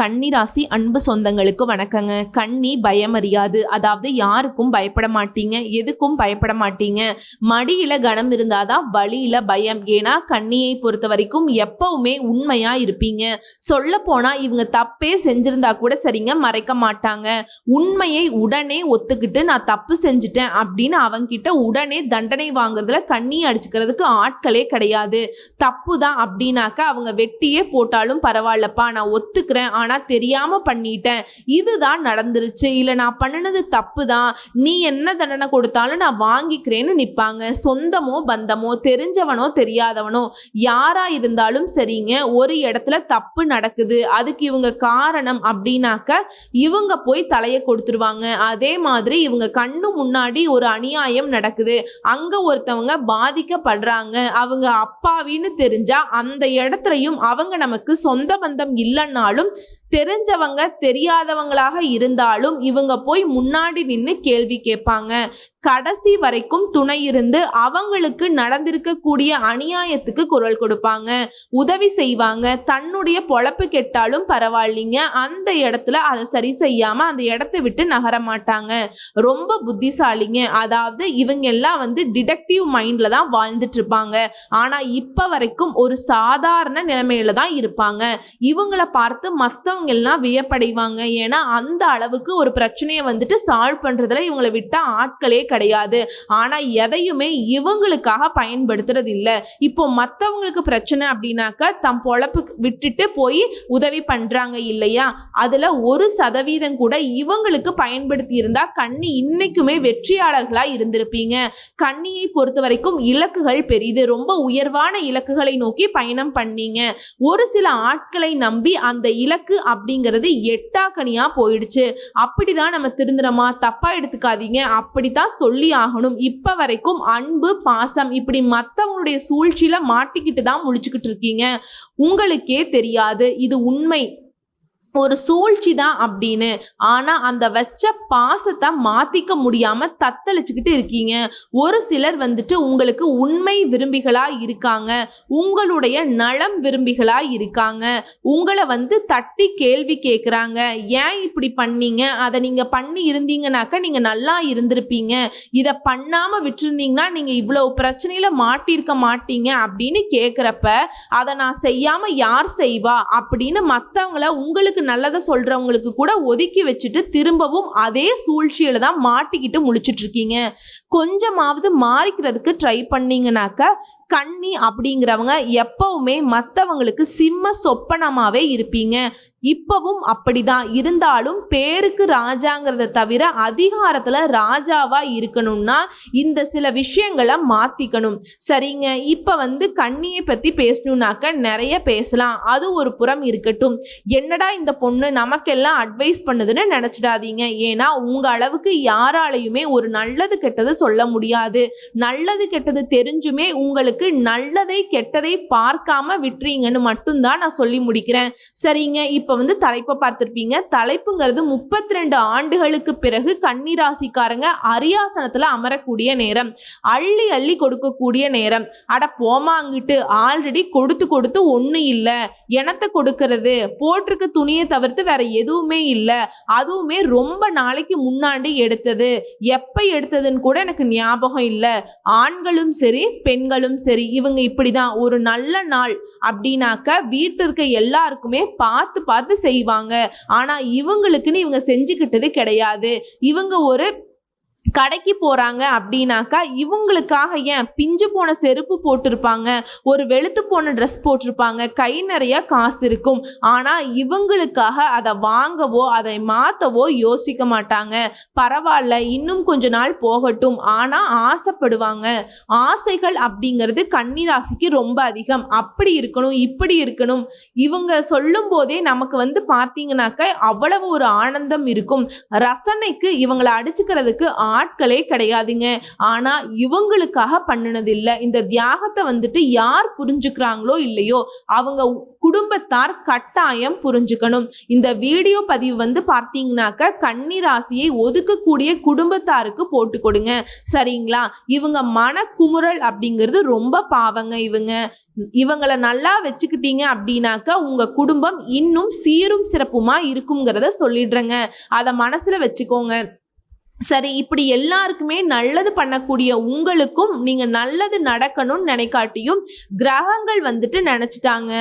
கன்னிராசி அன்பு சொந்தங்களுக்கு வணக்கங்க. கன்னி பயம் அறியாது அதாவது யாருக்கும் பயப்பட மாட்டீங்க. எதுக்கும் பயப்பட மாட்டீங்க. மடியில கனம் இருந்தாதான் வழியில பயம். ஏன்னா கன்னியை பொறுத்த வரைக்கும் எப்பவுமே உண்மையா இருப்பீங்க. சொல்ல போனா இவங்க தப்பே செஞ்சிருந்தா கூட சரிங்க மறைக்க மாட்டாங்க. உண்மையை உடனே ஒத்துக்கிட்டு நான் தப்பு செஞ்சுட்டேன் அப்படின்னு அவங்கிட்ட உடனே தண்டனை வாங்குறதுல கண்ணி அடிச்சுக்கிறதுக்கு ஆட்களே கிடையாது. தப்பு தான் அப்படின்னாக்க அவங்க வெட்டியே போட்டாலும் பரவாயில்லப்பா நான் ஒத்துக்கிறேன். ஆனால் தெரியாமல் பண்ணிட்டேன். இதுதான் நடந்துருச்சு. இல்லை நான் பண்ணினது தப்பு தான் நீ என்ன தண்டனை கொடுத்தாலும் நான் வாங்கிக்கிறேன்னு நிற்பாங்க சொந்தமோ பந்தமோ தெரிஞ்சவனோ தெரியாதவனோ யாரா இருந்தாலும் சரிங்க. ஒரு இடத்துல தப்பு நடக்குது. அதுக்கு இவங்க காரணம் அப்படின்னாக்க இவங்க போய் தலையை கொடுத்துருவாங்க. அதே மாதிரி இவங்க கண்ணு முன்னாடி ஒரு அநியாயம் நடக்குது. அங்க ஒருத்தவங்க பாதிக்கப்படுறாங்க. அவங்க அப்பாவின்னு தெரிஞ்சா அந்த இடத்துலையும் அவங்க நமக்கு சொந்த பந்தம் இல்லைன்னாலும் தெரிஞ்சவங்க தெரியாதவங்களாக இருந்தாலும் இவங்க போய் முன்னாடி நின்று கேள்வி கேட்பாங்க. கடைசி வரைக்கும் துணை இருந்து அவங்களுக்கு நடந்திருக்கக்கூடிய அநியாயத்துக்கு குரல் கொடுப்பாங்க. உதவி செய்வாங்க. தன்னுடைய பொழப்பு கெட்டாலும் பரவாயில்லைங்க. அந்த இடத்துல அதை சரி செய்யாம அந்த இடத்த விட்டு நகர மாட்டாங்க. ரொம்ப புத்திசாலிங்க. அதாவது இவங்க எல்லாம் வந்து டிடெக்டிவ் மைண்ட்ல தான் வாழ்ந்துட்டு இருப்பாங்க. ஆனா இப்ப வரைக்கும் ஒரு சாதாரண நிலைமையில தான் இருப்பாங்க. இவங்களை பார்த்து மற்றவங்க எல்லாம் வியப்படைவாங்க. ஏன்னா அந்த அளவுக்கு ஒரு பிரச்சனையை வந்துட்டு சால்வ் பண்ணுறதுல இவங்களை விட்ட ஆட்களே கிடையாது. ஆனால் எதையுமே இவங்களுக்காக பயன்படுத்துறது இல்லை இப்போ மற்றவங்களுக்கு பிரச்சனை அப்படின்னாக்க தம் பொழப்பு விட்டுட்டு போய் உதவி பண்ணுறாங்க இல்லையா? அதில் ஒரு சதவீதம் கூட இவங்களுக்கு பயன்படுத்தி இருந்தால் கண்ணி இன்னைக்குமே வெற்றியாளர்களாக இருந்திருப்பீங்க. கண்ணியை பொறுத்த வரைக்கும் இலக்குகள் பெரிது. ரொம்ப உயர்வான இலக்குகளை நோக்கி பயணம் பண்ணீங்க. ஒரு சில ஆட்களை நம்பி அந்த இலக்கு அப்படிங்கிறது எட்டாக்கனியா போயிடுச்சு. அப்படிதான் நம்ம திருந்துறோமா தப்பா எடுத்துக்காதீங்க. அப்படித்தான் சொல்லி ஆகணும். இப்ப வரைக்கும் அன்பு பாசம் இப்படி மற்றவங்களுடைய சூழ்ச்சியில மாட்டிக்கிட்டு தான் முழிச்சுக்கிட்டு இருக்கீங்க. உங்களுக்கே தெரியாது. இது உண்மை. ஒரு சூழ்ச்சி தான் அப்படின்னு. ஆனால் அந்த வச்ச பாசத்தை மாற்றிக்க முடியாமல் தத்தளிச்சுக்கிட்டு இருக்கீங்க. ஒரு சிலர் வந்துட்டு உங்களுக்கு உண்மை விரும்பிகளாக இருக்காங்க. உங்களுடைய நலம் விரும்பிகளாக இருக்காங்க. உங்களை வந்து தட்டி கேள்வி கேட்குறாங்க ஏன் இப்படி பண்ணீங்க? அதை நீங்கள் பண்ணி இருந்தீங்கனாக்கா நீங்கள் நல்லா இருந்திருப்பீங்க. இதை பண்ணாமல் விட்டுருந்தீங்கன்னா நீங்கள் இவ்வளோ பிரச்சனையில் மாட்டியிருக்க மாட்டீங்க அப்படின்னு கேட்குறப்ப அதை நான் செய்யாமல் யார் செய்வா? அப்படின்னு மற்றவங்கள உங்களுக்கு நல்லதை சொல்றவங்களுக்கு கூட ஒதுக்கி வச்சுட்டு திரும்பவும் அதே சூழ்ச்சியில தான் மாட்டிக்கிட்டு முழிச்சிட்டு இருக்கீங்க. கொஞ்சமாவது மாறிக்கிறதுக்கு ட்ரை பண்ணீங்கன்னாக்க கண்ணி அப்படிங்கிறவங்க எப்பவுமே மற்றவங்களுக்கு சிம்ம சொப்பனமாகவே இருப்பீங்க. இப்பவும் அப்படிதான். இருந்தாலும் பேருக்கு ராஜாங்கிறத தவிர அதிகாரத்தில் ராஜாவா இருக்கணும்னா இந்த சில விஷயங்களை மாற்றிக்கணும் சரிங்க. இப்போ வந்து கண்ணியை பற்றி பேசணுன்னாக்க நிறைய பேசலாம். அது ஒரு புறம் இருக்கட்டும். என்னடா இந்த பொண்ணு நமக்கெல்லாம் அட்வைஸ் பண்ணுதுன்னு நினச்சிடாதீங்க. ஏன்னா உங்கள் அளவுக்கு யாராலையுமே ஒரு நல்லது கெட்டது சொல்ல முடியாது. நல்லது கெட்டது தெரிஞ்சுமே உங்களுக்கு நல்லதை கெட்டதை பார்க்காம விட்டுறீங்கன்னு மட்டும்தான் நான் சொல்லி முடிக்கிறேன். சரிங்க இப்போ வந்து தலைப்பை பார்த்துருப்பீங்க. தலைப்புங்கிறது முப்பத்தி ரெண்டு ஆண்டுகளுக்கு பிறகு கன்னிராசிக்காரங்க அரியாசனத்தில் அமரக்கூடிய நேரம். அள்ளி அள்ளி கொடுக்கக்கூடிய நேரம். அட போமா அங்கிட்டு. ஆல்ரெடி கொடுத்து கொடுத்து ஒன்றும் இல்லை. எனத்தை கொடுக்கறது. போட்டிருக்க துணியை தவிர்த்து வேற எதுவுமே இல்லை. அதுவுமே ரொம்ப நாளைக்கு முன்னாடி எடுத்தது. எப்போ எடுத்ததுன்னு கூட எனக்கு ஞாபகம் இல்லை. ஆண்களும் சரி பெண்களும் சரி சரி இவங்க இப்படிதான். ஒரு நல்ல நாள் அப்படின்னாக்க வீட்டில் இருக்க எல்லாருக்குமே பார்த்து பார்த்து செய்வாங்க. ஆனா இவங்களுக்குன்னு இவங்க செஞ்சுக்கிட்டது கிடையாது. இவங்க ஒரு கடைக்கு போகிறாங்க அப்படின்னாக்கா இவங்களுக்காக ஏன் பிஞ்சு போன செருப்பு போட்டிருப்பாங்க ஒரு வெளுத்து போன ட்ரெஸ் போட்டிருப்பாங்க கை நிறைய காசு இருக்கும். ஆனால் இவங்களுக்காக அதை வாங்கவோ அதை மாற்றவோ யோசிக்க மாட்டாங்க. பரவாயில்ல இன்னும் கொஞ்ச நாள் போகட்டும். ஆனால் ஆசைப்படுவாங்க. ஆசைகள் அப்படிங்கிறது கன்னிராசிக்கு ரொம்ப அதிகம். அப்படி இருக்கணும் இப்படி இருக்கணும். இவங்க சொல்லும் போதே நமக்கு வந்து பார்த்தீங்கன்னாக்கா அவ்வளவு ஒரு ஆனந்தம் இருக்கும். ரசனைக்கு இவங்களை அடிச்சுக்கிறதுக்கு ஆட்களே கிடையாதுங்க. ஆனா இவங்களுக்காக பண்ணினது இல்ல இந்த தியாகத்தை வந்துட்டு யார் புரிஞ்சுக்கிறாங்களோ இல்லையோ அவங்க குடும்பத்தார் கட்டாயம் புரிஞ்சுக்கணும். இந்த வீடியோ பதிவு வந்து பார்த்தீங்கன்னாக்க கன்னி ராசியை ஒதுக்கக்கூடிய குடும்பத்தாருக்கு போட்டு கொடுங்க. சரிங்களா? இவங்க மனக்குமுறல் அப்படிங்கிறது ரொம்ப பாவங்க இவங்க. இவங்களை நல்லா வச்சுக்கிட்டீங்க அப்படின்னாக்க உங்க குடும்பம் இன்னும் சீரும் சிறப்புமா இருக்குங்கிறத சொல்லிடுறேங்க. அதை மனசுல வச்சுக்கோங்க. சரி இப்படி எல்லாருக்குமே நல்லது பண்ணக்கூடிய உங்களுக்கும் நீங்க நல்லது நடக்கணும்னு நினைக்காட்டியும் கிரகங்கள் வந்துட்டு நினைச்சிட்டாங்க.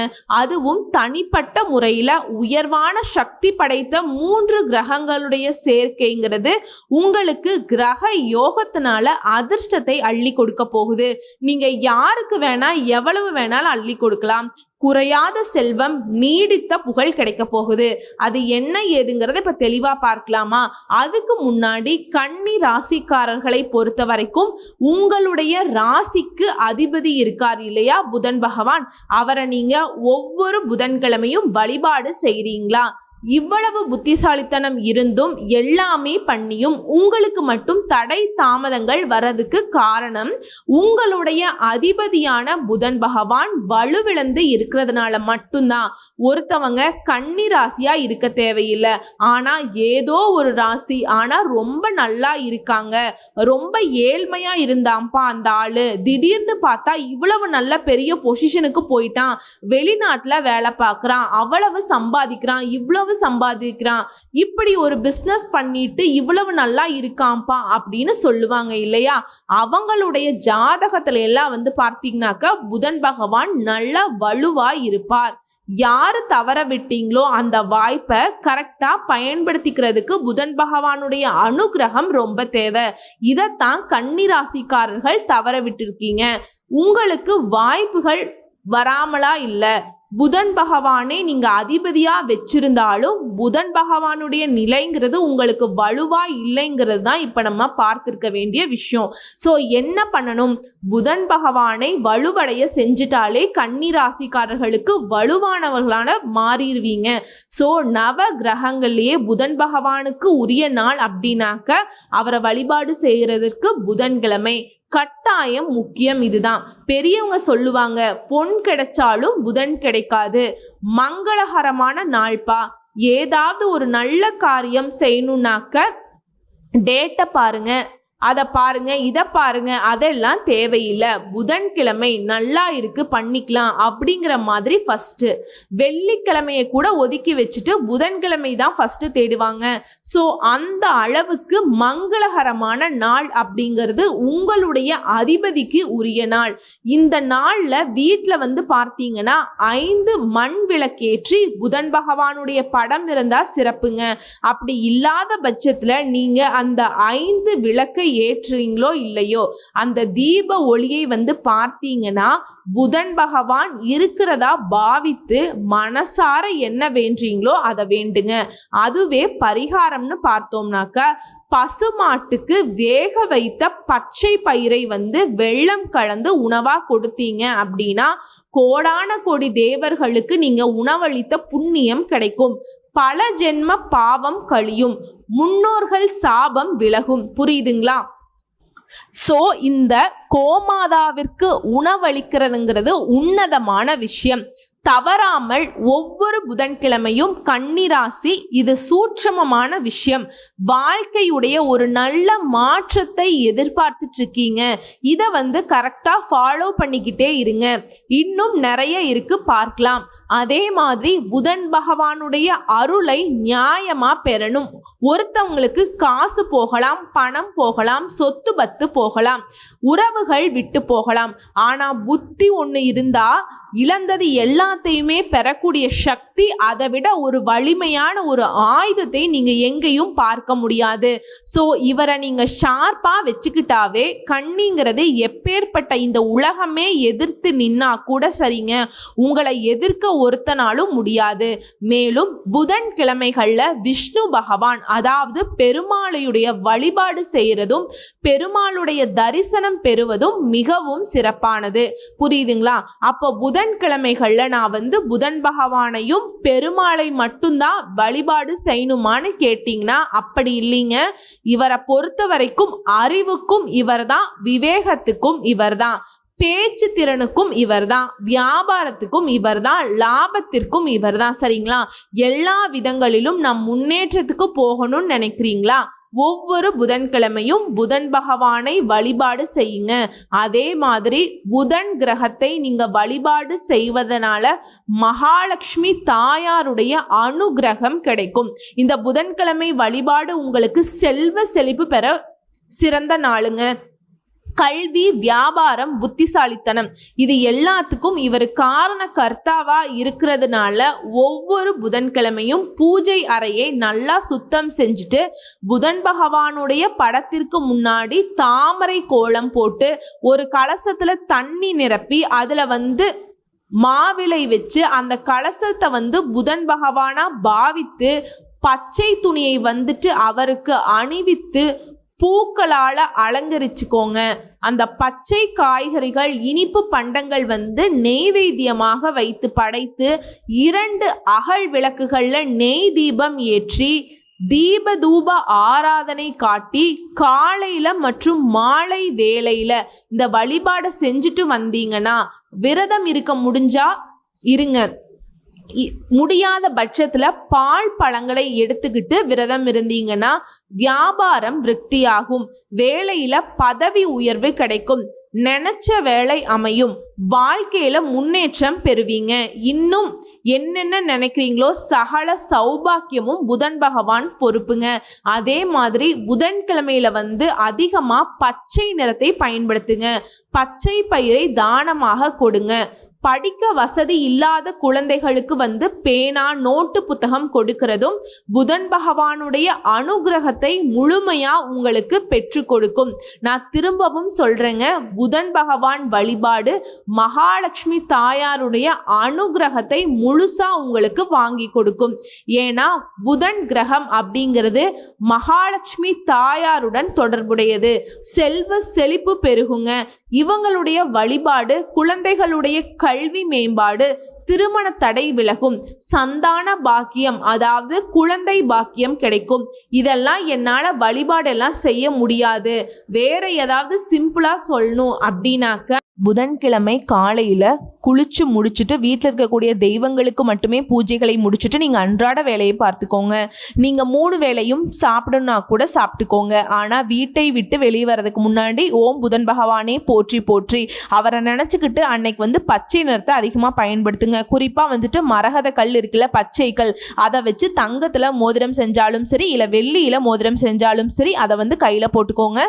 அதுவும் தனிப்பட்ட முறையில் உயர்வான சக்தி படைத்த மூன்று கிரகங்களுடைய சேர்க்கைங்கிறது உங்களுக்கு கிரக யோகத்தினால அதிர்ஷ்டத்தை அள்ளி கொடுக்க போகுது. நீங்க யாருக்கு வேணா எவ்வளவு வேணாலும் அள்ளி கொடுக்கலாம். குறையாத செல்வம் நீடித்த புகழ் கிடைக்க போகுது. அது என்ன ஏதுங்கிறத இப்ப தெளிவா பார்க்கலாமா? அதுக்கு முன்னாடி கன்னி ராசிக்காரர்களை பொறுத்த வரைக்கும் உங்களுடைய ராசிக்கு அதிபதி இருக்கார் இல்லையா? புதன் பகவான். அவரை நீங்க ஒவ்வொரு புதன்கிழமையும் வழிபாடு செய்றீங்களா? இவ்வளவு புத்திசாலித்தனம் இருந்தும் எல்லாமே பண்ணியும் உங்களுக்கு மட்டும் தடை தாமதங்கள் வர்றதுக்கு காரணம் உங்களுடைய அதிபதியான புதன் பகவான் வலுவிழந்து இருக்கிறதுனால மட்டும்தான். ஒருத்தவங்க கன்னி ராசியா இருக்க தேவையில்லை. ஆனா ஏதோ ஒரு ராசி ஆனா ரொம்ப நல்லா இருக்காங்க. ரொம்ப ஏழ்மையா இருந்தாம்பா அந்த ஆளு. திடீர்னு பார்த்தா இவ்வளவு நல்ல பெரிய பொசிஷனுக்கு போயிட்டான். வெளிநாட்டுல வேலை பார்க்கறான். அவ்வளவு சம்பாதிக்கிறான். இவ்வளவு சம்பாதிக்கிறான்? இப்படி ஒரு பிஸ்னஸ் பண்ணிட்டு இவ்வளவு நல்லா இருக்காம்பா அப்படின்னு சொல்லுவாங்க இல்லையா? அவங்களுடைய ஜாதகத்துல எல்லாம் வந்து பார்த்தீங்கன்னாக்கா புதன் பகவான் நல்லா வலுவா இருப்பார். யாரு தவற விட்டீங்களோ அந்த வாய்ப்பை கரெக்டா பயன்படுத்திக்கிறதுக்கு புதன் பகவானுடைய அனுகிரகம் ரொம்ப தேவை. இதைத்தான் கன்னிராசிக்காரர்கள் தவற விட்டிருக்கீங்க. உங்களுக்கு வாய்ப்புகள் வராமலா இல்லை? புதன் பகவானே நீங்கள் அதிபதியாக வச்சிருந்தாலும் புதன் பகவானுடைய நிலைங்கிறது உங்களுக்கு வலுவா இல்லைங்கிறது தான் இப்போ நம்ம பார்த்துருக்க வேண்டிய விஷயம். ஸோ என்ன பண்ணணும்? புதன் பகவானை வலுவடைய செஞ்சுட்டாலே கன்னி ராசிக்காரர்களுக்கு வலுவானவர்களான மாறிடுவீங்க. ஸோ நவ கிரகங்கள்லேயே புதன் பகவானுக்கு உரிய நாள் அப்படின்னாக்க அவரை வழிபாடு செய்கிறதற்கு புதன்கிழமை. கட்டாயம் முக்கியம் இதுதான். பெரியவங்க சொல்லுவாங்க பொன் கிடைச்சாலும் புதன் கிடைக்காது. மங்களகரமான நாள்பா. ஏதாவது ஒரு நல்ல காரியம் செய்யணுன்னாக்க டேட்டை பாருங்கள் அதை பாருங்க இதை பாருங்க அதெல்லாம் தேவையில்லை. புதன்கிழமை நல்லா இருக்கு பண்ணிக்கலாம் அப்படிங்கிற மாதிரி ஃபஸ்ட்டு வெள்ளிக்கிழமையை கூட ஒதுக்கி வச்சுட்டு புதன்கிழமை தான் ஃபஸ்ட்டு தேடுவாங்க. ஸோ அந்த அளவுக்கு மங்களகரமான நாள் அப்படிங்கிறது உங்களுடைய அதிபதிக்கு உரிய நாள். இந்த நாளில் வீட்டில் வந்து பார்த்தீங்கன்னா ஐந்து மண் விளக்கேற்றி புதன் பகவானுடைய படம் இருந்தால் சிறப்புங்க. அப்படி இல்லாத பட்சத்தில் நீங்கள் அந்த ஐந்து விளக்கை ஏற்றுறீங்களோ இல்லையோ அந்த தீப ஒளியை வந்து பார்த்தீங்கன்னா புதன் பகவான் இருக்கிறதா பாவித்து மனசார என்ன வேண்டீங்களோ அதை வேண்டுங்க. அதுவே பரிகாரம்னு பார்த்தோம்னாக்க பசுமாட்டுக்கு வேக வைத்த பச்சை பயிரை வந்து வெள்ளம் கலந்து உணவா கொடுத்தீங்க அப்படின்னா கோடான கோடி தேவர்களுக்கு நீங்க உணவளித்த புண்ணியம் கிடைக்கும். பல ஜென்ம பாவம் கழியும். முன்னோர்கள் சாபம் விலகும். புரியுதுங்களா? ஸோ இந்த கோமாதாவிற்கு உணவளிக்கிறதுங்கிறது உன்னதமான விஷயம். தவறாமல் ஒவ்வொரு புதன்கிழமையும் கன்னிராசி இது சூட்சமமான விஷயம். வாழ்க்கையுடைய ஒரு நல்ல மாற்றத்தை எதிர்பார்த்துட்டு இருக்கீங்க இதை வந்து கரெக்டாக ஃபாலோ பண்ணிக்கிட்டே இருங்க. இன்னும் நிறைய இருக்கு பார்க்கலாம். அதே மாதிரி புதன் பகவானுடைய அருளை நியாயமா பெறணும். ஒருத்தவங்களுக்கு காசு போகலாம் பணம் போகலாம் சொத்து பத்து போகலாம் உறவுகள் விட்டு போகலாம். ஆனால் புத்தி ஒன்று இருந்தால் இழந்தது எல்லாத்தையுமே பெறக்கூடிய சக்தி அதை விட ஒரு வலிமையான ஒரு ஆயுதத்தை நீங்க எங்கேயும் பார்க்க முடியாது. ஸோ இவரை நீங்க ஷார்ப்பா வச்சுக்கிட்டாவே கண்ணிங்கிறது எப்பேற்பட்ட இந்த உலகமே எதிர்த்து நின்னா கூட சரிங்க. உங்களை எதிர்க்க ஒருத்தனாலும் முடியாது. மேலும் புதன் கிழமைகள்ல விஷ்ணு பகவான் அதாவது பெருமாளையுடைய வழிபாடு செய்யறதும் பெருமாளுடைய தரிசனம் பெறுவதும் மிகவும் சிறப்பானது. புரியுதுங்களா? அப்போ புதன் புதன்கிழமைகளில் நான் வந்து புதன் பகவானையும் பெருமாளை மட்டும்தான் வழிபாடு செய்யணுமான்னு கேட்டிங்கன்னா அப்படி இல்லைங்க. இவரை பொறுத்த வரைக்கும் அறிவுக்கும் இவர்தான் விவேகத்துக்கும் இவர்தான். பேச்சு திறனுக்கும் இவர் தான் வியாபாரத்துக்கும் இவர்தான் லாபத்திற்கும் இவர் தான் சரிங்களா? எல்லா விதங்களிலும் நம் முன்னேற்றத்துக்கு போகணும்னு நினைக்கிறீங்களா? ஒவ்வொரு புதன்கிழமையும் புதன் பகவானை வழிபாடு செய்யுங்க. அதே மாதிரி புதன் கிரகத்தை நீங்க வழிபாடு செய்வதனால மகாலட்சுமி தாயாருடைய அனுகிரகம் கிடைக்கும். இந்த புதன்கிழமை வழிபாடு உங்களுக்கு செல்வ செழிப்பு பெற சிறந்த நாளுங்க. கல்வி வியாபாரம் புத்திசாலித்தனம். இது எல்லாத்துக்கும் இவர் காரண கர்த்தாவா இருக்கிறதுனால ஒவ்வொரு புதன்கிழமையும் பூஜை அறையை நல்லா சுத்தம் செஞ்சுட்டு புதன் பகவானுடைய படத்திற்கு முன்னாடி தாமரை கோலம் போட்டு ஒரு கலசத்துல தண்ணி நிரப்பி அதுல வந்து மாவிலை வச்சு அந்த கலசத்தை வந்து புதன் பகவானா பாவித்து பச்சை துணியை வந்துட்டு அவருக்கு அணிவித்து பூக்களால் அலங்கரிச்சுக்கோங்க. அந்த பச்சை காய்கறிகள் இனிப்பு பண்டங்கள் வந்து நெய்வேத்தியமாக வைத்து படைத்து இரண்டு அகல் விளக்குகளில் நெய் தீபம் ஏற்றி தீப தூப ஆராதனை காட்டி காலையில மற்றும் மாலை வேளையில இந்த வழிபாடை செஞ்சுட்டு வந்தீங்கன்னா விரதம் இருக்க முடிஞ்சா இருங்க. முடியாத பட்சத்தில் பால் பழங்களை எடுத்துக்கிட்டு விரதம் இருந்தீங்கன்னா வியாபாரம் விருத்தியாகும். வேலையில பதவி உயர்வு கிடைக்கும். நினைச்ச வேலை அமையும். வாழ்க்கையில முன்னேற்றம் பெறுவீங்க. இன்னும் என்னென்ன நினைக்கிறீங்களோ சகல சௌபாக்கியமும் புதன் பகவான் பொறுப்புங்க. அதே மாதிரி புதன்கிழமையில வந்து அதிகமா பச்சை நிறத்தை பயன்படுத்துங்க. பச்சை பயிரை தானமாக கொடுங்க. படிக்க வசதி இல்லாத குழந்தைகளுக்கு வந்து பேனா நோட்டு புத்தகம் கொடுக்கிறதும் புதன் பகவானுடைய அனுகிரகத்தை முழுமையா உங்களுக்கு பெற்று கொடுக்கும். நான் திரும்பவும் சொல்றேங்க புதன் பகவான் வழிபாடு மகாலட்சுமி தாயாருடைய அனுகிரகத்தை முழுசா உங்களுக்கு வாங்கி கொடுக்கும். ஏன்னா புதன் கிரகம் அப்படிங்கிறது மகாலட்சுமி தாயாருடன் தொடர்புடையது. செல்வ செழிப்பு பெருகுங்க. இவங்களுடைய வழிபாடு குழந்தைகளுடைய கல்வி மேம்பாடு திருமண தடை விலகும் சந்தான பாக்கியம் அதாவது குழந்தை பாக்கியம் கிடைக்கும். இதெல்லாம் என்னால் வழிபாடெல்லாம் செய்ய முடியாது. வேற ஏதாவது சிம்பிளா சொல்லணும் அப்படின்னாக்க புதன்கிழமை காலையில் குளிச்சு முடிச்சுட்டு வீட்டில் இருக்கக்கூடிய தெய்வங்களுக்கு மட்டுமே பூஜைகளை முடிச்சுட்டு நீங்கள் அன்றாட வேலையை பார்த்துக்கோங்க. நீங்கள் மூணு வேலையும் சாப்பிடணும்னா கூட சாப்பிட்டுக்கோங்க. ஆனால் வீட்டை விட்டு வெளியே வர்றதுக்கு முன்னாடி ஓம் புதன் பகவானே போற்றி போற்றி. அவரை நினச்சிக்கிட்டு அன்னைக்கு வந்து பச்சை நிறத்தை அதிகமாக பயன்படுத்துங்க. குறிப்பாக வந்துட்டு மரகத கல் இருக்குல்ல பச்சை கல் அதை வச்சு தங்கத்தில் மோதிரம் செஞ்சாலும் சரி இல்லை வெள்ளியில் மோதிரம் செஞ்சாலும் சரி அதை வந்து கையில் போட்டுக்கோங்க.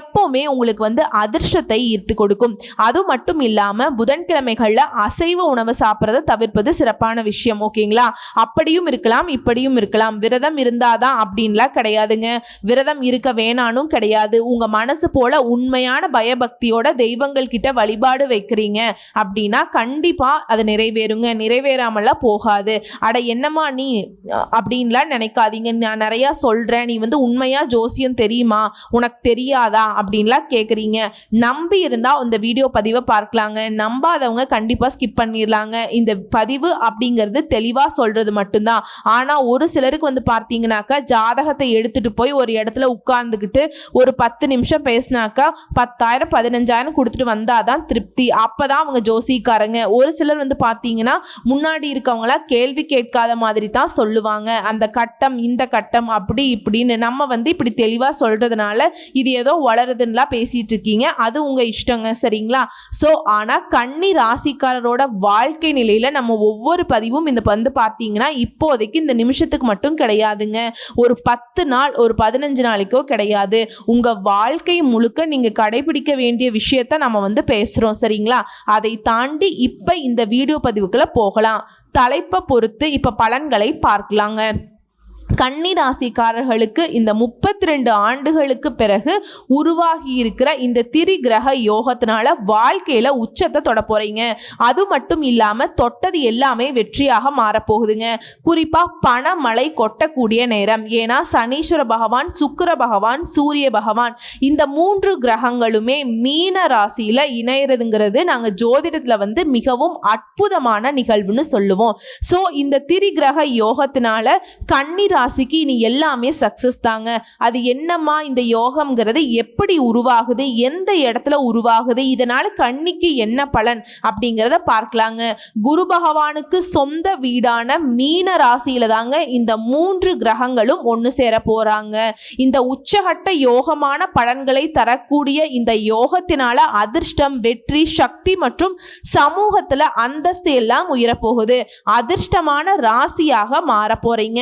எப்போவுமே உங்களுக்கு வந்து அதிர்ஷ்டத்தை ஈர்த்து கொடுக்கும். அது மட்டும் இல்லாமல் புதன்கிழமைகளில் அசைவ உணவு சாப்பிட்றத தவிர்ப்பது சிறப்பான விஷயம் ஓகேங்களா? அப்படியும் இருக்கலாம் இப்படியும் இருக்கலாம். விரதம் இருந்தாதான் அப்படின்லாம் கிடையாதுங்க. விரதம் இருக்க வேணானும் கிடையாது. உங்கள் மனசு போல உண்மையான பயபக்தியோட தெய்வங்கள் கிட்ட வழிபாடு வைக்கிறீங்க அப்படின்னா கண்டிப்பாக அது நிறைவேறுங்க. நிறைவேறாமலாம் போகாது. அட என்னம்மா நீ அப்படின்லாம் நினைக்காதீங்க. நான் நிறையா சொல்கிறேன் நீ வந்து உண்மையாக ஜோசியம் தெரியுமா? உனக்கு தெரியாதா? அப்படின்லாம் கேட்குறீங்க நம்பி இருந்தால் இந்த வீடியோ பதிவு பதிவை பார்க்கலாங்க. நம்பாதவங்க கண்டிப்பாக ஸ்கிப் பண்ணிடலாங்க. இந்த பதிவு அப்படிங்கிறது தெளிவாக சொல்கிறது மட்டும்தான். ஆனால் ஒரு சிலருக்கு வந்து பார்த்தீங்கன்னாக்கா ஜாதகத்தை எடுத்துகிட்டு போய் ஒரு இடத்துல உட்கார்ந்துக்கிட்டு ஒரு பத்து நிமிஷம் பேசினாக்கா பத்தாயிரம் பதினஞ்சாயிரம் கொடுத்துட்டு வந்தால் தான் திருப்தி. அப்போ தான் அவங்க ஜோசிக்காரங்க. ஒரு சிலர் வந்து பார்த்தீங்கன்னா முன்னாடி இருக்கவங்களா கேள்வி கேட்காத மாதிரி தான் சொல்லுவாங்க. அந்த கட்டம் இந்த கட்டம் அப்படி இப்படின்னு நம்ம வந்து இப்படி தெளிவாக சொல்கிறதுனால இது ஏதோ வளருதுன்னா பேசிகிட்டு இருக்கீங்க. அது உங்கள் இஷ்டங்க. சரிங்களா? ஸோ ஆனால் கன்னி ராசிக்காரரோட வாழ்க்கை நிலையில் நம்ம ஒவ்வொரு பதிவும் இந்த வந்து பார்த்தீங்கன்னா இப்போதைக்கு இந்த நிமிஷத்துக்கு மட்டும் கிடையாதுங்க. ஒரு பத்து நாள் ஒரு பதினஞ்சு நாளைக்கோ கிடையாது. உங்கள் வாழ்க்கை முழுக்க நீங்கள் கடைபிடிக்க வேண்டிய விஷயத்த நம்ம வந்து பேசுகிறோம் சரிங்களா? அதை தாண்டி இப்போ இந்த வீடியோ பதிவுக்குள்ளே போகலாம். தலைப்பை பொறுத்து இப்போ பலன்களை பார்க்கலாங்க. கன்னி ராசிக்காரர்களுக்கு இந்த முப்பத்தி ரெண்டு ஆண்டுகளுக்கு பிறகு உருவாகி இருக்கிற இந்த திரி கிரக யோகத்தினால வாழ்க்கையில உச்சத்தை தொட போறீங்க. அது மட்டும் இல்லாம தொட்டது எல்லாமே வெற்றியாக மாறப்போகுதுங்க. குறிப்பா பணமழை கொட்டக்கூடிய நேரம். ஏன்னா சனீஸ்வர பகவான் சுக்கிர பகவான் சூரிய பகவான் இந்த மூன்று கிரகங்களுமே மீன ராசியில இணையறதுங்கிறது நாங்க ஜோதிடத்துல வந்து மிகவும் அற்புதமான நிகழ்வுன்னு சொல்லுவோம். ஸோ இந்த திரி கிரக யோகத்தினால கன்னி ராசிக்கு இனி எல்லாமே சக்ஸஸ் தாங்க. அது என்னம்மா இந்த யோகம்ங்கிறது எப்படி உருவாகுது? எந்த இடத்துல உருவாகுது? இதனால கண்ணிக்கு என்ன பலன் அப்படிங்கிறத பார்க்கலாங்க. குரு பகவானுக்கு சொந்த வீடான மீன ராசியில தாங்க இந்த மூன்று கிரகங்களும் ஒன்று சேர போறாங்க. இந்த உச்சகட்ட யோகமான பலன்களை தரக்கூடிய இந்த யோகத்தினால அதிர்ஷ்டம் வெற்றி சக்தி மற்றும் சமூகத்துல அந்தஸ்து எல்லாம் உயரப்போகுது. அதிர்ஷ்டமான ராசியாக மாற போறீங்க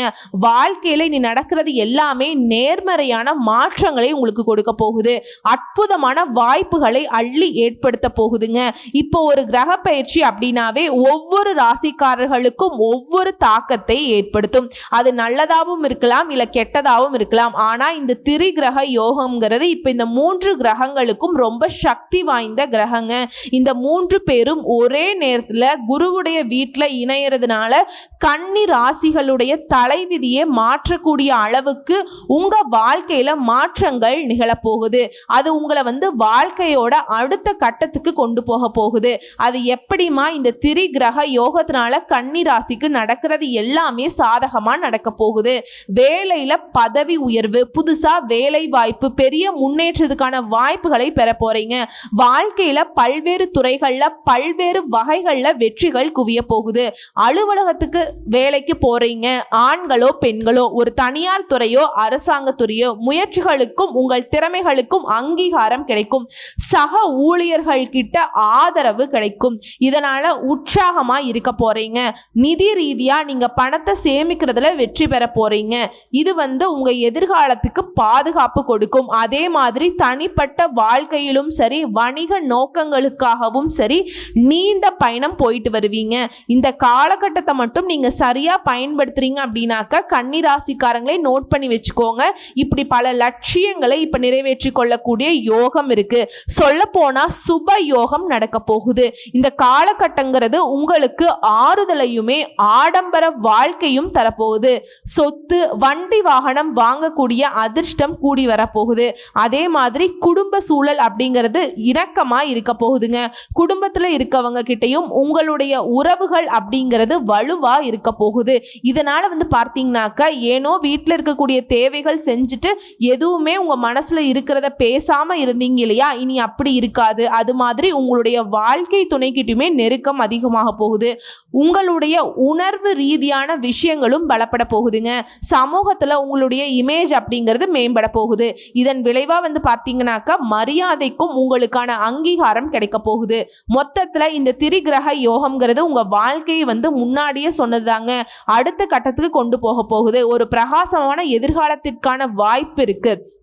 வாழ்க்கையில் இனி நடக்கிறது எல்லாமே நேர்மறையான மாற்றங்களை உங்களுக்கு கொடுக்க போகுது. அற்புதமான வாய்ப்புகளை அள்ளி ஏற்படுத்த போகுதுங்க. இப்போ ஒரு கிரக பயிற்சி அப்படின்னாவே ஒவ்வொரு ராசிக்காரர்களுக்கும் ஒவ்வொரு தாக்கத்தை ஏற்படுத்தும். அது நல்லதாகவும் இருக்கலாம் இல்லை கெட்டதாகவும் இருக்கலாம். ஆனால் இந்த திரி கிரக யோகம்ங்கிறது இப்போ இந்த மூன்று கிரகங்களுக்கும் ரொம்ப சக்தி வாய்ந்த கிரகங்க. இந்த மூன்று பேரும் ஒரே நேரத்தில் குருவுடைய வீட்டில் இணையறதுனால கன்னி ராசிகளுடைய தலைவிதியை மாற்றக்கூடிய அளவுக்கு உங்க வாழ்க்கையில மாற்றங்கள் நிகழப்போகுது. அது உங்களை வந்து வாழ்க்கையோட அடுத்த கட்டத்துக்கு கொண்டு போக போகுது. அது எப்படிமா இந்த திரி கிரக யோகத்தினால கன்னி ராசிக்கு நடக்கிறது எல்லாமே சாதகமா நடக்க போகுது. வேலையில பதவி உயர்வு புதுசா வேலை வாய்ப்பு பெரிய முன்னேற்றத்துக்கான வாய்ப்புகளை பெற போறீங்க. வாழ்க்கையில பல்வேறு துறைகள்ல பல்வேறு வகைகள்ல வெற்றிகள் குவிய போகுது. அலுவலகத்துக்கு வேலைக்கு போறீங்க. ஆண்களோ பெண்களோ ஒரு தனியார் துறையோ அரசாங்க துறையோ முயற்சிகளுக்கும் உங்கள் திறமைகளுக்கும் அங்கீகாரம் கிடைக்கும். சக ஊழியர்கள் கிட்ட ஆதரவு கிடைக்கும். இதனால உற்சாகமா இருக்க போறீங்க. நிதி ரீதியா நீங்க பணத்தை சேமிக்கிறதுல வெற்றி பெற போறீங்க. இது வந்து உங்க எதிர்காலத்துக்கு பாதுகாப்பு கொடுக்கும். அதே மாதிரி தனிப்பட்ட வாழ்க்கையிலும் சரி வணிக நோக்கங்களுக்காகவும் சரி நீண்ட பயணம் போயிட்டு வருவீங்க. இந்த காலகட்டத்தை மட்டும் நீங்க சரியா பயன்படுத்துறீங்க அப்படின்னாக்க கன்னி ராசிக்காரங்களே நோட் பண்ணி வச்சுக்கோங்க. இப்படி பல லட்சியங்களை இப்ப நிறைவேற்றி கொள்ளக்கூடிய யோகம் இருக்கு. சொல்ல போனா சுப யோகம் நடக்க போகுது. இந்த காலகட்டங்கிறது உங்களுக்கு ஆறுதலையுமே ஆடம்பர வாழ்க்கையும் தரப்போகுது. சொத்து வண்டி வாகனம் வாங்கக்கூடிய அதிர்ஷ்டம் கூடி வரப்போகுது அதே மாதிரி குடும்ப சூழல் அப்படிங்கிறது இணக்கமாக இருக்க போகுதுங்க. குடும்பத்துல இருக்கவங்க கிட்டையும் உங்களுடைய உறவுகள் அப்படிங்கிறது வலுவா இருக்க போகுது. இதனால வந்து பார்த்தீங்கன்னாக்க ஏனோ வீட்டில் இருக்கக்கூடிய தேவைகள் செஞ்சுட்டு எதுவுமே உங்கள் மனசில் இருக்கிறத பேசாமல் இருந்தீங்க இல்லையா? இனி அப்படி இருக்காது. அது மாதிரி உங்களுடைய வாழ்க்கை துணைக்கிட்டுமே நெருக்கம் அதிகமாக போகுது. உங்களுடைய உணர்வு ரீதியான விஷயங்களும் பலப்பட போகுதுங்க. சமூகத்தில் உங்களுடைய இமேஜ் அப்படிங்கிறது மேம்பட போகுது. இதன் விளைவாக வந்து பார்த்தீங்கன்னாக்கா மரியாதைக்கும் உங்களுக்கான அங்கீகாரம் கிடைக்க போகுது. மொத்தத்தில் இந்த திரிகிரக யோகம்ங்கிறது உங்கள் வாழ்க்கையை வந்து முன்னாடியே சொன்னதுதாங்க. அடுத்த கட்டத்துக்கு கொண்டு போக போகுது. ஒரு பிரகாசமான எதிர்காலத்திற்கான வாய்ப்பு இருக்கு.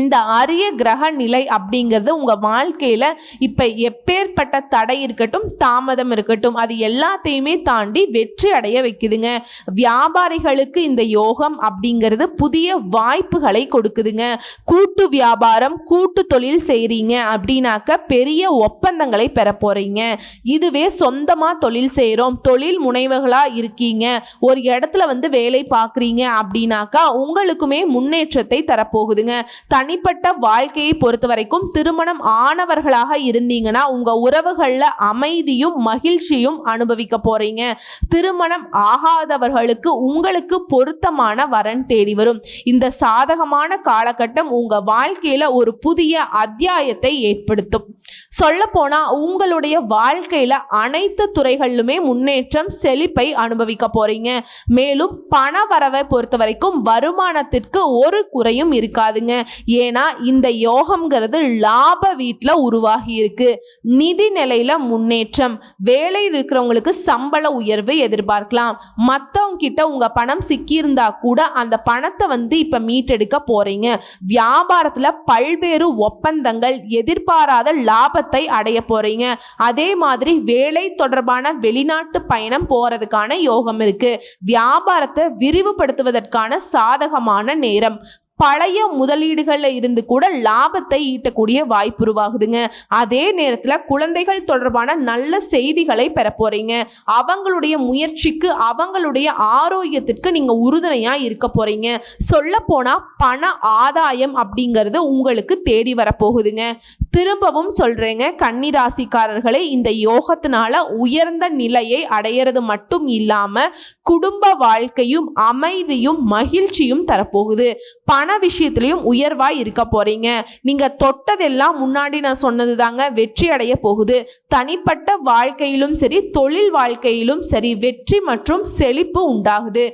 இந்த அரிய கிரக நிலை அப்படிங்கிறது உங்கள் வாழ்க்கையில் இப்போ எப்பேற்பட்ட தடை இருக்கட்டும் தாமதம் இருக்கட்டும் அது எல்லாத்தையுமே தாண்டி வெற்றி அடைய வைக்குதுங்க. வியாபாரிகளுக்கு இந்த யோகம் அப்படிங்கிறது புதிய வாய்ப்புகளை கொடுக்குதுங்க. கூட்டு வியாபாரம் கூட்டு தொழில் செய்கிறீங்க அப்படின்னாக்க பெரிய ஒப்பந்தங்களை பெற போகிறீங்க இதுவே சொந்தமாக தொழில் செய்கிறோம் தொழில் முனைவுகளாக இருக்கீங்க ஒரு இடத்துல வந்து வேலை பார்க்குறீங்க அப்படின்னாக்கா உங்களுக்குமே முன்னேற்றத்தை தரப்போகுதுங்க. தனிப்பட்ட வாழ்க்கையை பொறுத்த வரைக்கும் திருமணம் ஆனவர்களாக இருந்தீங்கன்னா உங்கள் உறவுகளில் அமைதியும் மகிழ்ச்சியும் அனுபவிக்க போகிறீங்க திருமணம் ஆகாதவர்களுக்கு உங்களுக்கு பொருத்தமான வரன் தேடி வரும். இந்த சாதகமான காலகட்டம் உங்கள் வாழ்க்கையில் ஒரு புதிய அத்தியாயத்தை ஏற்படுத்தும். சொல்லப்போனால் உங்களுடைய வாழ்க்கையில் அனைத்து துறைகளிலுமே முன்னேற்றம் செழிப்பை அனுபவிக்க போகிறீங்க மேலும் பண வரவை பொறுத்த வரைக்கும் வருமானத்திற்கு ஒரு குறையும் இருக்காதுங்க. ஏன்னா இந்த யோகம்ங்கிறது லாப வீட்டில் உருவாகி இருக்கு நிதி நிலையில முன்னேற்றம். வேலை இருக்கிறவங்களுக்கு சம்பள உயர்வு எதிர்பார்க்கலாம். மற்றவங்க கிட்ட உங்க பணம் சிக்கியிருந்தா கூட அந்த பணத்தை வந்து இப்ப மீட்டெடுக்க போறீங்க. வியாபாரத்துல பல்வேறு ஒப்பந்தங்கள் எதிர்பாராத லாபத்தை அடைய போறீங்க. அதே மாதிரி வேலை தொடர்பான வெளிநாட்டு பயணம் போறதுக்கான யோகம் இருக்கு. வியாபாரத்தை விரிவுபடுத்துவதற்கான சாதகமான நேரம். பழைய முதலீடுகளில் இருந்து கூட லாபத்தை ஈட்டக்கூடிய வாய்ப்பு உருவாகுதுங்க. அதே நேரத்தில் குழந்தைகள் தொடர்பான நல்ல செய்திகளை பெற போறீங்க. அவங்களுடைய முயற்சிக்கு அவங்களுடைய ஆரோக்கியத்திற்கு நீங்க உறுதுணையா இருக்க போறீங்க. சொல்ல போனா பண ஆதாயம் அப்படிங்கிறது உங்களுக்கு தேடி வரப்போகுதுங்க திரும்பவும் சொல்றேங்க கன்னிராசிக்காரர்களை இந்த யோகத்தினால உயர்ந்த நிலையை அடையிறது மட்டும் இல்லாம குடும்ப வாழ்க்கையும் அமைதியும் மகிழ்ச்சியும் தரப்போகுது பண விஷயத்திலையும் உயர்வாய் இருக்க போறீங்க. நீங்க தொட்டதெல்லாம் முன்னாடி நான் சொன்னது தாங்க வெற்றி அடைய போகுது. தனிப்பட்ட வாழ்க்கையிலும் சரி தொழில் வாழ்க்கையிலும் சரி வெற்றி மற்றும் செழிப்பு உண்டாகுது.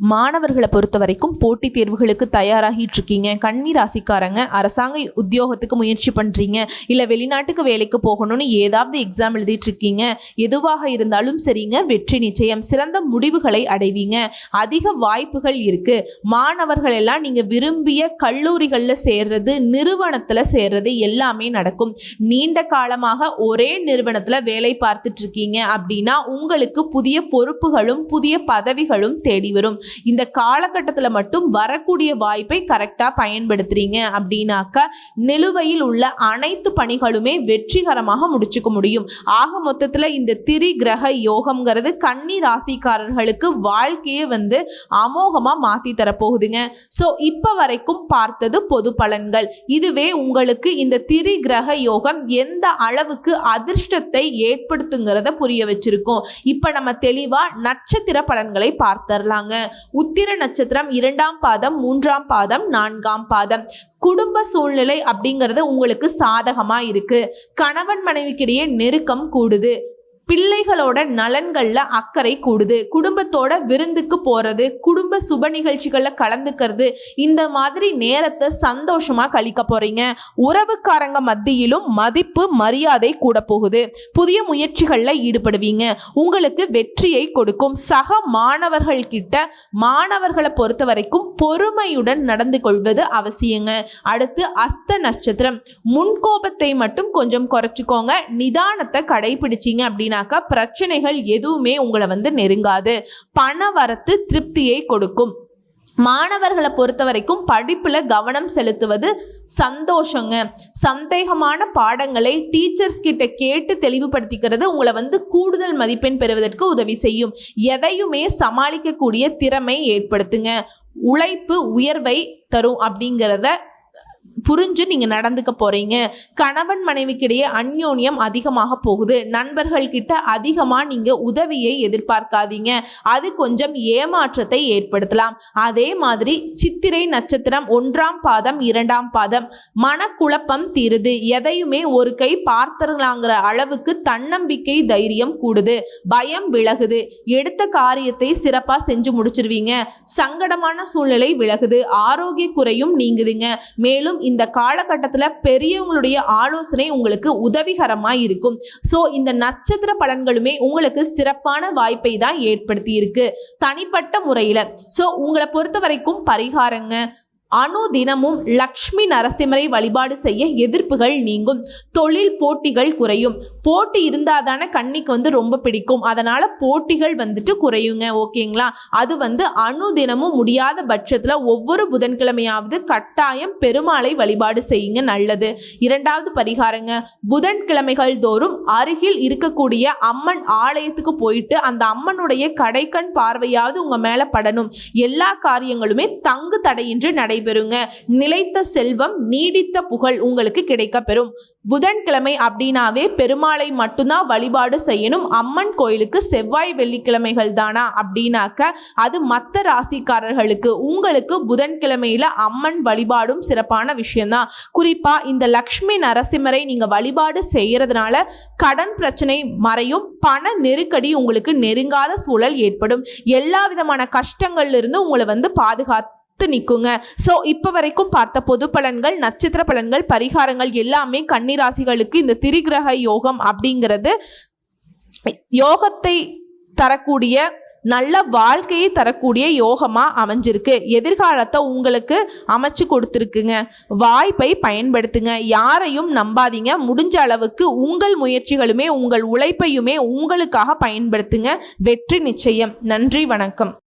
மாணவர்களை பொறுத்த வரைக்கும் போட்டித் தேர்வுகளுக்கு தயாராகிட்டு இருக்கீங்க கன்னி ராசிக்காரங்க அரசாங்க உத்தியோகத்துக்கு முயற்சி பண்ணுறீங்க இல்லை வெளிநாட்டுக்கு வேலைக்கு போகணும்னு ஏதாவது எக்ஸாம் எழுதிட்டு இருக்கீங்க எதுவாக இருந்தாலும் சரிங்க. வெற்றி நிச்சயம். சிறந்த முடிவுகளை அடைவீங்க. அதிக வாய்ப்புகள் இருக்கு. மாணவர்கள் எல்லாம் நீங்கள் விரும்பிய கல்லூரிகளில் சேர்றது நிறுவனத்தில் சேர்றது எல்லாமே நடக்கும். நீண்ட காலமாக ஒரே நிறுவனத்தில் வேலை பார்த்துட்டு இருக்கீங்க அப்படின்னா உங்களுக்கு புதிய பொறுப்புகளும் புதிய பதவிகளும் தேடி வரும். இந்த காலகட்டத்தில் மட்டும் வரக்கூடிய வாய்ப்பை கரெக்டாக பயன்படுத்துறீங்க அப்படின்னாக்க நிலுவையில் உள்ள அனைத்து பணிகளுமே வெற்றிகரமாக முடிச்சுக்க முடியும். ஆக மொத்தத்தில் இந்த திரி கிரக யோகம்ங்கிறது கன்னி ராசிக்காரர்களுக்கு வாழ்க்கையை வந்து அமோகமாக மாற்றி தரப்போகுதுங்க. ஸோ இப்போ வரைக்கும் பார்த்தது பொது பலன்கள். இதுவே உங்களுக்கு இந்த திரி கிரக யோகம் எந்த அளவுக்கு அதிர்ஷ்டத்தை ஏற்படுத்துங்கிறத புரிய வச்சிருக்கோம். இப்போ நம்ம தெளிவாக நட்சத்திர பலன்களை பார்த்தரலாங்க உத்திர நட்சத்திரம் இரண்டாம் பாதம் மூன்றாம் பாதம் நான்காம் பாதம். குடும்ப சூழ்நிலை அப்படிங்கிறது உங்களுக்கு சாதகமா இருக்கு. கணவன் மனைவிக்கிடையே நெருக்கம் கூடுது. பிள்ளைகளோட நலன்களில் அக்கறை கூடுது. குடும்பத்தோட விருந்துக்கு போகிறது குடும்ப சுப நிகழ்ச்சிகளில் கலந்துக்கிறது இந்த மாதிரி நேரத்தை சந்தோஷமாக கழிக்க போகிறீங்க உறவுக்காரங்க மத்தியிலும் மதிப்பு மரியாதை கூட போகுது. புதிய முயற்சிகளில் ஈடுபடுவீங்க. உங்களுக்கு வெற்றியை கொடுக்கும். சக மாணவர்கள் கிட்ட மாணவர்களை பொறுத்த வரைக்கும் பொறுமையுடன் நடந்து கொள்வது அவசியங்க. அடுத்து அஸ்த நட்சத்திரம். முன்கோபத்தை மட்டும் கொஞ்சம் குறைச்சிக்கோங்க. நிதானத்தை கடைபிடிச்சிங்க அப்படின்னாக்கா பிரச்சனைகள் எதுவுமே உங்களை வந்து நெருங்காது. பண வரத்து திருப்தியை கொடுக்கும். மாணவர்களை பொறுத்த வரைக்கும் படிப்பில் கவனம் செலுத்துவது சந்தோஷங்க. சந்தேகமான பாடங்களை டீச்சர்ஸ் கிட்ட கேட்டு தெளிவுபடுத்திக்கிறது உங்களை வந்து கூடுதல் மதிப்பெண் பெறுவதற்கு உதவி செய்யும். எதையுமே சமாளிக்கக்கூடிய திறமை ஏற்படுத்துங்க. உழைப்பு உயர்வை தரும் அப்படிங்கிறத புரிஞ்சு நீங்கள் நடந்துக்க போகிறீங்க கணவன் மனைவிக்கிடையே அந்யோன்யம் அதிகமாக போகுது. நண்பர்கள் கிட்ட அதிகமாக நீங்கள் உதவியை எதிர்பார்க்காதீங்க. அது கொஞ்சம் ஏமாற்றத்தை ஏற்படுத்தலாம். அதே மாதிரி சித்திரை நட்சத்திரம் ஒன்றாம் பாதம் இரண்டாம் பாதம். மனக்குழப்பம் தீருது. எதையுமே ஒரு கை பார்த்தரலாங்கிற அளவுக்கு தன்னம்பிக்கை தைரியம் கூடுது. பயம் விலகுது. எடுத்த காரியத்தை சிறப்பாக செஞ்சு முடிச்சிருவீங்க. சங்கடமான சூழ்நிலை விலகுது. ஆரோக்கிய குறையும் நீங்குதுங்க. மேலும் இந்த இந்த காலகட்டத்தில் பெரியவங்களுடைய ஆலோசனை உங்களுக்கு உதவிகரமாக இருக்கும். ஸோ இந்த நட்சத்திர பலன்களுமே உங்களுக்கு சிறப்பான வாய்ப்பை தான் ஏற்படுத்தி இருக்கு தனிப்பட்ட முறையில். ஸோ உங்களை பொறுத்த வரைக்கும் பரிகாரங்க அணு தினமும் லக்ஷ்மி நரசிம்மரை வழிபாடு செய்ய எதிர்ப்புகள் நீங்கும். தொழில் போட்டிகள் குறையும். போட்டி இருந்தால் தானே கண்ணிக்கு வந்து ரொம்ப பிடிக்கும். அதனால் போட்டிகள் வந்துட்டு குறையுங்க. ஓகேங்களா? அது வந்து அணு தினமும் முடியாத பட்சத்தில் ஒவ்வொரு புதன்கிழமையாவது கட்டாயம் பெருமாளை வழிபாடு செய்யுங்க நல்லது. இரண்டாவது பரிகாரங்க புதன்கிழமைகள் தோறும் அருகில் இருக்கக்கூடிய அம்மன் ஆலயத்துக்கு போயிட்டு அந்த அம்மனுடைய கடைக்கண் பார்வையாவது உங்கள் மேலே படணும். எல்லா காரியங்களுமே தங்கு தடையின்றி பெறுங்க. நிலைத்த செல்வம் நீடித்த புகழ் உங்களுக்கு கிடைக்கப்பெறும். புதன்கிழமை அப்படின்னாவே பெருமாளை மட்டும்தான் வழிபாடு செய்யணும். அம்மன் கோயிலுக்கு செவ்வாய் வெள்ளிக்கிழமைகள் தானா அப்படின்னாக்க அது மற்ற ராசிக்காரர்களுக்கு உங்களுக்கு புதன்கிழமையில அம்மன் வழிபாடும் சிறப்பான விஷயம்தான். குறிப்பா இந்த லக்ஷ்மி நரசிம்மரை நீங்க வழிபாடு செய்யறதுனால கடன் பிரச்சனை மறையும் பண நெருக்கடி உங்களுக்கு நெருங்காத சூழல் ஏற்படும். எல்லா விதமான கஷ்டங்கள்ல இருந்து உங்களை வந்து பாதுகாத்து தனித்து நிற்குங்க ஸோ இப்போ வரைக்கும் பார்த்த பொது பலன்கள் நட்சத்திர பலன்கள் பரிகாரங்கள் எல்லாமே கன்னிராசிகளுக்கு இந்த திரிகிரக யோகம் அப்படிங்கிறது யோகத்தை தரக்கூடிய நல்ல வாழ்க்கையை தரக்கூடிய யோகமாக அமைஞ்சிருக்கு. எதிர்காலத்தை உங்களுக்கு அமைச்சு கொடுத்துருக்குங்க. வாய்ப்பை பயன்படுத்துங்க. யாரையும் நம்பாதீங்க. முடிஞ்ச அளவுக்கு உங்கள் முயற்சிகளுமே உங்கள் உழைப்பையுமே உங்களுக்காக பயன்படுத்துங்க. வெற்றி நிச்சயம். நன்றி வணக்கம்.